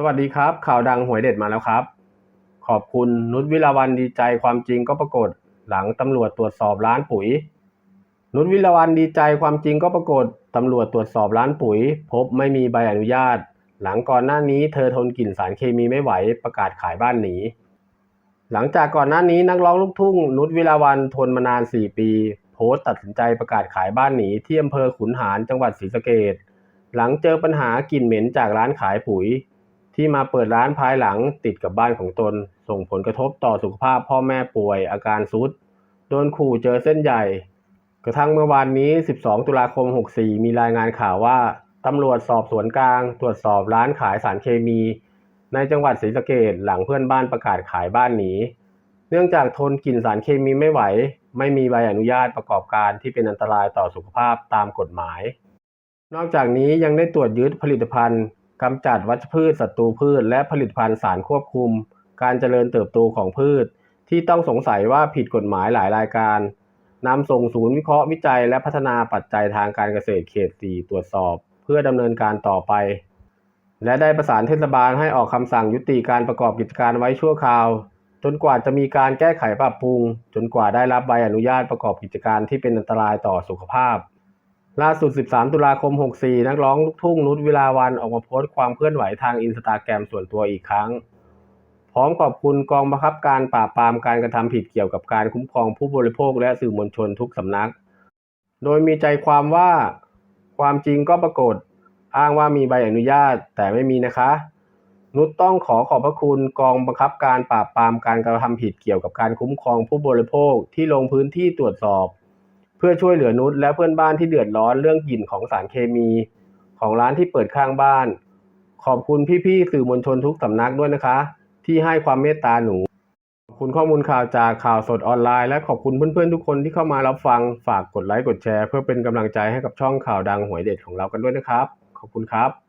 สวัสดีครับ ข่าวดังหวยเด็ดมาแล้วครับ ขอบคุณนุชวิลาวันดีใจความจริงก็ปรากฏ หลังตำรวจตรวจสอบร้านปุ๋ย นุชวิลาวันดีใจความจริงก็ปรากฏตำรวจตรวจสอบร้านปุ๋ย พบไม่มีใบอนุญาต หลังก่อนหน้านี้เธอทนกลิ่นสารเคมีไม่ไหวประกาศขายบ้านหนีหลังจากก่อนหน้านี้นักร้องลูกทุ่ง นุชวิลาวันทนมานาน 4 ปี โพสต์ตัดสินใจประกาศขายบ้านหนีที่อำเภอขุนหารจังหวัดศรีสะเกษหลังเจอปัญหากลิ่นเหม็นจากร้านขายปุ๋ย ที่มาเปิดร้านภายหลังติดกับบ้านของตน ส่งผลกระทบต่อสุขภาพพ่อแม่ป่วยอาการซุดโดนขู่เจอเส้นใหญ่ กระทั่งเมื่อวานนี้ 12 ตุลาคม 64 มีรายงานข่าวว่าตำรวจสอบสวนกลาง ตรวจสอบร้านขายสารเคมี ในจังหวัดศรีสะเกษหลังเพื่อนบ้านประกาศขายบ้านหนีเนื่องจากทนกลิ่นสารเคมีไม่ไหว ไม่มีใบอนุญาตประกอบการที่เป็นอันตรายต่อสุขภาพตามกฎหมาย นอกจากนี้ยังได้ตรวจยึดผลิตภัณฑ์ กำจัดวัชพืชศัตรูพืช และผลิตภัณฑ์สารควบคุม การเจริญเติบโตของพืช ที่ต้องสงสัยว่าผิดกฎหมายหลายรายการนำส่งศูนย์วิเคราะห์วิจัย และพัฒนาปัจจัยทางการเกษตรเขต 4 ตรวจสอบ เพื่อดำเนินการต่อไป และได้ประสานเทศบาลให้ออกคำสั่งยุติการประกอบกิจการไว้ชั่วคราว จนกว่าจะมีการแก้ไขปรับปรุง จนกว่าได้รับใบอนุญาตประกอบกิจการที่เป็นอันตรายต่อสุขภาพ ล่าสุด 13 ตุลาคม 64 นักร้องลูกทุ่งนุชวิลาวันออกมาโพสต์ความเคลื่อนไหวทางอินสตาแกรมส่วนตัวอีกครั้ง พร้อมขอบคุณกองบังคับการปราบปรามการกระทำผิดเกี่ยวกับการคุ้มครองผู้บริโภคและสื่อมวลชนทุกสำนัก โดยมีใจความว่าความจริงก็ปรากฏอ้างว่ามีใบอนุญาตแต่ไม่มีนะคะ นุชต้องขอขอบพระคุณกองบังคับการปราบปรามการกระทำผิดเกี่ยวกับการคุ้มครองผู้บริโภคที่ลงพื้นที่ตรวจสอบ เพื่อช่วยเหลือนุชและเพื่อนบ้านที่เดือดร้อนเรื่องกลิ่นของสารเคมี ของร้านที่เปิดข้างบ้าน ขอบคุณพี่ๆสื่อมวลชนทุกสำนักด้วยนะคะ ที่ให้ความเมตตาหนู ขอบคุณข้อมูลข่าวจากข่าวสดออนไลน์และขอบคุณเพื่อนๆทุกคนที่เข้ามารับฟังฝากกดไลค์กดแชร์ เพื่อเป็นกำลังใจให้กับช่องข่าวดังหวยเด็ดของเรากันด้วยนะครับ ขอบคุณครับ